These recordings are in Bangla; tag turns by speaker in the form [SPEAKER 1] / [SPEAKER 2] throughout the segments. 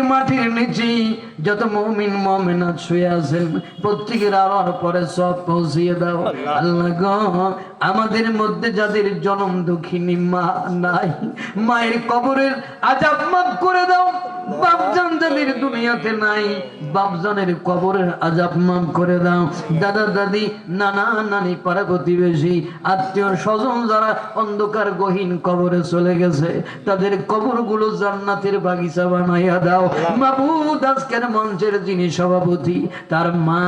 [SPEAKER 1] মাটির নিচে যত মমিন মমিনা শুয়ে আছেন প্রত্যেকের আলোর পরে সব পৌঁছিয়ে দাও। আল্লাহ। গ আমাদের মধ্যে যাদের জনম দুঃখিনী মা নাই মায়ের কবরের আজাব মাফ করে দাও দুনিয়াতে নাই। বাপজানের কবরের আজাব মাফ করে দাও। দাদা, দাদি, নানা, নানি পাড়া প্রতিবেশী, আত্মীয় স্বজন যারা অন্ধকার, গহীন কবরে চলে গেছে, তাদের কবরগুলো জান্নাতের বাগিচা বানাইয়া দাও। মাবুদ আজকের মঞ্চের যিনি সভাপতি, তার মা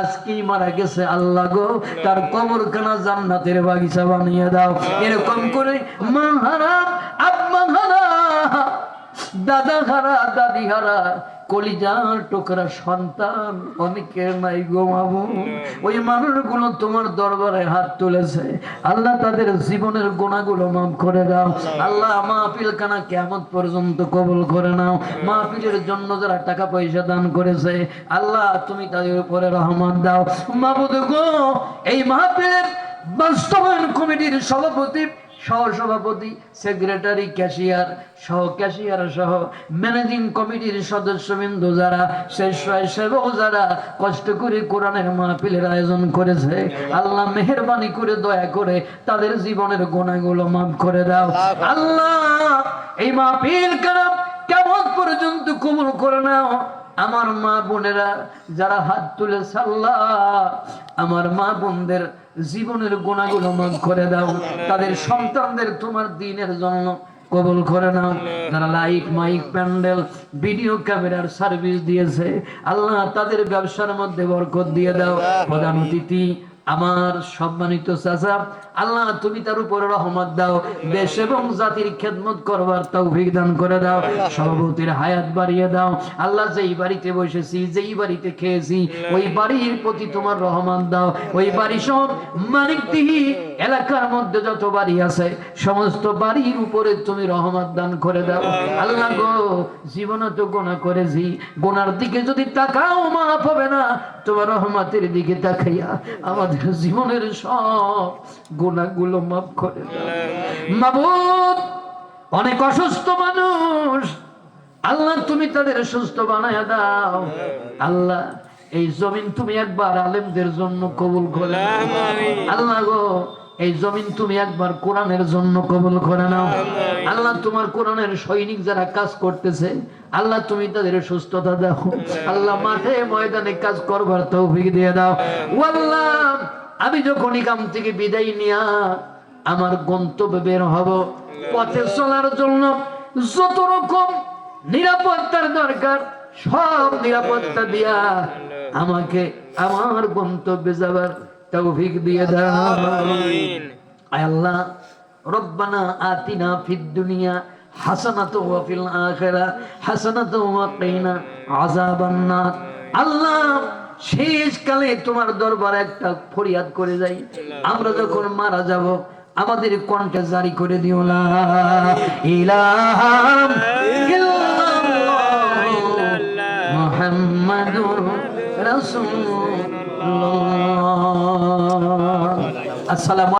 [SPEAKER 1] আজকেই মারা গেছে, আল্লাহ গো, তার কবরখানা জান্নাতের বাগিচা বানিয়ে দাও। এরকম করে মা হারা আব্বা হারা দাদা হারা দাদি হারা কলিজার টোকরা সন্তান অনেকের নাই গোমাবো ওই মানুষগুলো তোমার দরবারে হাত তুলেছে। আল্লাহ তাদের জীবনের গোনাগুলো মাফ করে দাও। আল্লাহ মাহফিল কানা কেমন পর্যন্ত কবল করে নাও। মাহফিলের জন্য যারা টাকা পয়সা দান করেছে, আল্লাহ তুমি তাদের উপরে রহমান দাও। মাবুদ গো এই মাহফিলের বাস্তবায়ন কমিটির সভাপতি সহসভাপতি, সেক্রেটারি, ক্যাশিয়ার সহ ক্যাশিয়ার সহ ম্যানেজিং কমিটির সদস্যবৃন্দ যারা স্বেচ্ছাসেবক যারা কষ্ট করে কোরআনের মাহফিলের আয়োজন করেছে, আল্লাহ মেহরবানি করে, দয়া করে তাদের জীবনের গোনাগুলো মাফ করে দাও। আল্লাহ, এই মাহফিল কারাম কেমন পর্যন্ত কবুল করে নাও। আমার মা বোনেরা, যারা হাত তুলে আল্লাহ, আমার মা বোনদের জীবনের গুণাগুলো মাফ করে দাও। তাদের সন্তানদের তোমার দিনের জন্য কবল করে নাও। যারা লাইক মাইক, প্যান্ডেল, ভিডিও ক্যামেরার সার্ভিস দিয়েছে, আল্লাহ তাদের ব্যবসার মধ্যে বরকত দিয়ে দাও। প্রধান অতিথি আমার সম্মানিত চাচা আল্লাহ তুমি তার উপরে রহমত দাও দেশ এবং জাতির খেদমত করবার তৌফিক দান করে দাও সভাপতির হায়াত বাড়িয়ে দাও। আল্লাহ যেই বাড়িতে বসেছি যেই বাড়িতে খেয়েছি ওই বাড়ির প্রতি তোমার রহমান দাও। ওই বাড়ি সব মানিকদিহি এলাকার মধ্যে যত বাড়ি আছে সমস্ত বাড়ির উপরে তুমি রহমত দান করে দাও। আল্লাহ। গো জীবনে তো গোনা করেছি। গোনার দিকে যদি তাকাও মাফ হবে না। তোমার রহমতের দিকে তাকাইয়া আমাদের জীবনের সব গুণাগুলো মাফ করে মাবুদ অনেক অসুস্থ মানুষ। আল্লাহ তুমি তাদের সুস্থ বানায় দাও। আল্লাহ এই জমিন তুমি একবার আলেমদের জন্য কবুল করে আল্লাহ গো এই জমিন তুমি একবার কোরআনের জন্য কবুল করে নাও। আল্লাহ। তোমার কোরআনের সৈনিক যারা কাজ করতেছে আল্লাহ তুমি তাদের সুস্থতা দাও। আল্লাহ। মাঠে ময়দানে কাজ করবার তৌফিক দিয়ে দাও। আল্লাহ। আমি যখন এখান থেকে বিদায় নিয়া আমার গন্তব্যে বের হব পথে চলার জন্য যত রকম নিরাপত্তার দরকার সব নিরাপত্তা দিয়া আমাকে আমার গন্তব্যে যাবার তৌফিক দিয়ে দাও। আল্লাহ, রব্বানা আতিনা ফিদ দুনিয়া ওয়া ফিল আখিরা, হাসানাত ওয়া কিনা আযাবান আল্লাহ শেষ কালে তোমার দরবারে একটা ফরিয়াদ করে যাই। আমরা যখন মারা যাব, আমাদের কণ্ঠে জারি করে দিও, লা ইলাহা ইল্লাল্লাহ মুহাম্মাদুর রাসূলুল্লাহ। আসসালামু